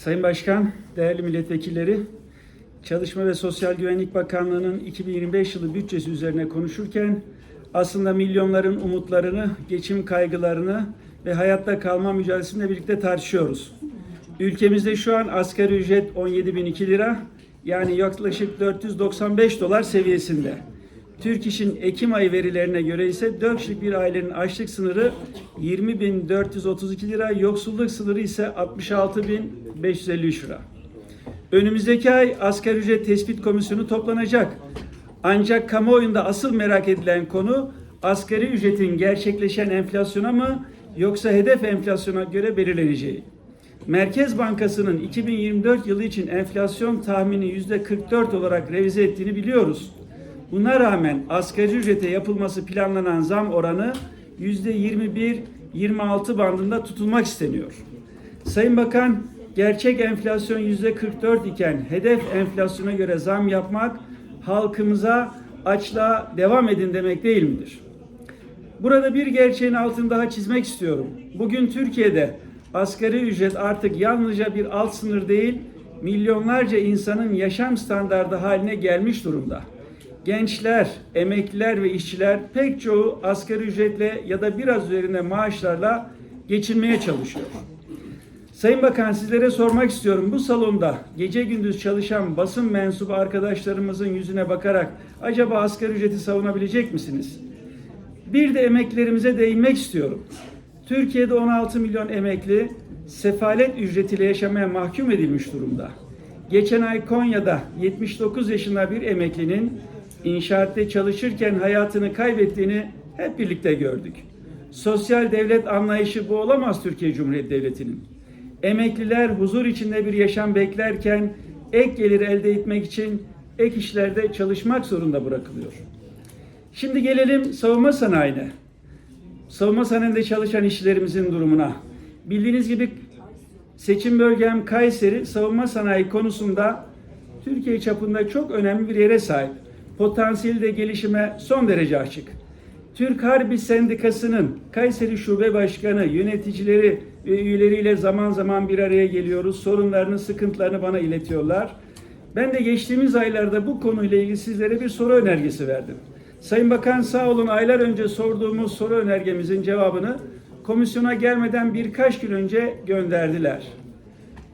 Sayın Başkan, değerli milletvekilleri, Çalışma ve Sosyal Güvenlik Bakanlığı'nın 2025 yılı bütçesi üzerine konuşurken aslında milyonların umutlarını, geçim kaygılarını ve hayatta kalma mücadelesini birlikte tartışıyoruz. Ülkemizde şu an asgari ücret 17.002 lira yani yaklaşık 495 dolar seviyesinde. Türk İş'in Ekim ayı verilerine göre ise 4 kişilik bir ailenin açlık sınırı 20.432 lira, yoksulluk sınırı ise 66.553 lira. Önümüzdeki ay asgari ücret tespit komisyonu toplanacak. Ancak kamuoyunda asıl merak edilen konu asgari ücretin gerçekleşen enflasyona mı yoksa hedef enflasyona göre belirleneceği. Merkez Bankası'nın 2024 yılı için enflasyon tahmini yüzde 44 olarak revize ettiğini biliyoruz. Buna rağmen asgari ücrete yapılması planlanan zam oranı yüzde 21-26 bandında tutulmak isteniyor. Sayın Bakan, gerçek enflasyon yüzde 44 iken hedef enflasyona göre zam yapmak halkımıza açlığa devam edin demek değil midir? Burada bir gerçeğin altını daha çizmek istiyorum. Bugün Türkiye'de asgari ücret artık yalnızca bir alt sınır değil, milyonlarca insanın yaşam standardı haline gelmiş durumda. Gençler, emekliler ve işçiler pek çoğu asgari ücretle ya da biraz üzerinde maaşlarla geçinmeye çalışıyor. Sayın Bakan sizlere sormak istiyorum. Bu salonda gece gündüz çalışan basın mensubu arkadaşlarımızın yüzüne bakarak acaba asgari ücreti savunabilecek misiniz? Bir de emeklerimize değinmek istiyorum. Türkiye'de 16 milyon emekli sefalet ücretiyle yaşamaya mahkum edilmiş durumda. Geçen ay Konya'da 79 yaşında bir emeklinin inşaatta çalışırken hayatını kaybettiğini hep birlikte gördük. Sosyal devlet anlayışı bu olamaz Türkiye Cumhuriyeti Devleti'nin. Emekliler huzur içinde bir yaşam beklerken ek gelir elde etmek için ek işlerde çalışmak zorunda bırakılıyor. Şimdi gelelim savunma sanayine. Savunma sanayinde çalışan işçilerimizin durumuna. Bildiğiniz gibi seçim bölgem Kayseri savunma sanayi konusunda Türkiye çapında çok önemli bir yere sahip. Potansiyeli de gelişime son derece açık. Türk Harbi Sendikası'nın Kayseri Şube Başkanı, yöneticileri ve üyeleriyle zaman zaman bir araya geliyoruz. Sorunlarını, sıkıntılarını bana iletiyorlar. Ben de geçtiğimiz aylarda bu konuyla ilgili sizlere bir soru önergesi verdim. Sayın Bakan sağ olun aylar önce sorduğumuz soru önergemizin cevabını komisyona gelmeden birkaç gün önce gönderdiler.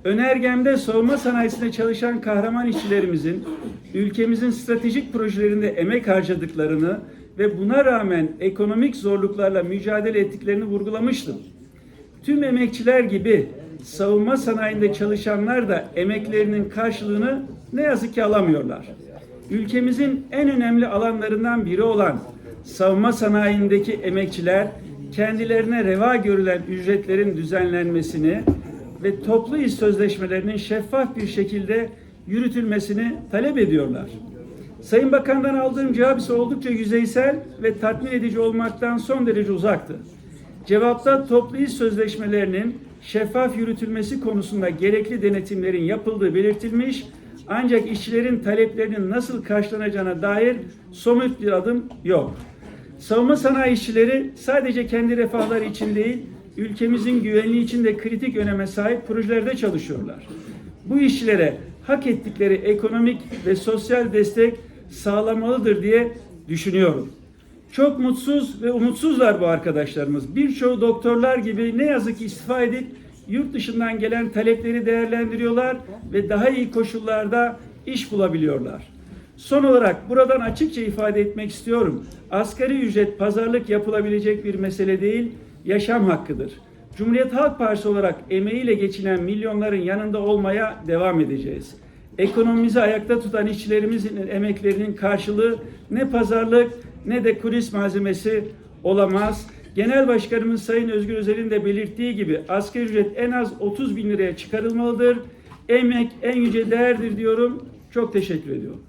Önergemde savunma sanayisinde çalışan kahraman işçilerimizin ülkemizin stratejik projelerinde emek harcadıklarını ve buna rağmen ekonomik zorluklarla mücadele ettiklerini vurgulamıştım. Tüm emekçiler gibi savunma sanayinde çalışanlar da emeklerinin karşılığını ne yazık ki alamıyorlar. Ülkemizin en önemli alanlarından biri olan savunma sanayindeki emekçiler kendilerine reva görülen ücretlerin düzenlenmesini ve toplu iş sözleşmelerinin şeffaf bir şekilde yürütülmesini talep ediyorlar. Sayın Bakan'dan aldığım cevap ise oldukça yüzeysel ve tatmin edici olmaktan son derece uzaktı. Cevapta toplu iş sözleşmelerinin şeffaf yürütülmesi konusunda gerekli denetimlerin yapıldığı belirtilmiş ancak işçilerin taleplerinin nasıl karşılanacağına dair somut bir adım yok. Savunma sanayi işçileri sadece kendi refahları için değil, ülkemizin güvenliği için de kritik öneme sahip projelerde çalışıyorlar. Bu işçilere hak ettikleri ekonomik ve sosyal destek sağlamalıdır diye düşünüyorum. Çok mutsuz ve umutsuzlar bu arkadaşlarımız. Birçoğu doktorlar gibi ne yazık ki istifa edip yurt dışından gelen talepleri değerlendiriyorlar ve daha iyi koşullarda iş bulabiliyorlar. Son olarak buradan açıkça ifade etmek istiyorum. Asgari ücret pazarlık yapılabilecek bir mesele değil, yaşam hakkıdır. Cumhuriyet Halk Partisi olarak emeğiyle geçinen milyonların yanında olmaya devam edeceğiz. Ekonomimizi ayakta tutan işçilerimizin emeklerinin karşılığı ne pazarlık ne de kulis malzemesi olamaz. Genel Başkanımız Sayın Özgür Özel'in de belirttiği gibi asgari ücret en az 30 bin liraya çıkarılmalıdır. Emek en yüce değerdir diyorum. Çok teşekkür ediyorum.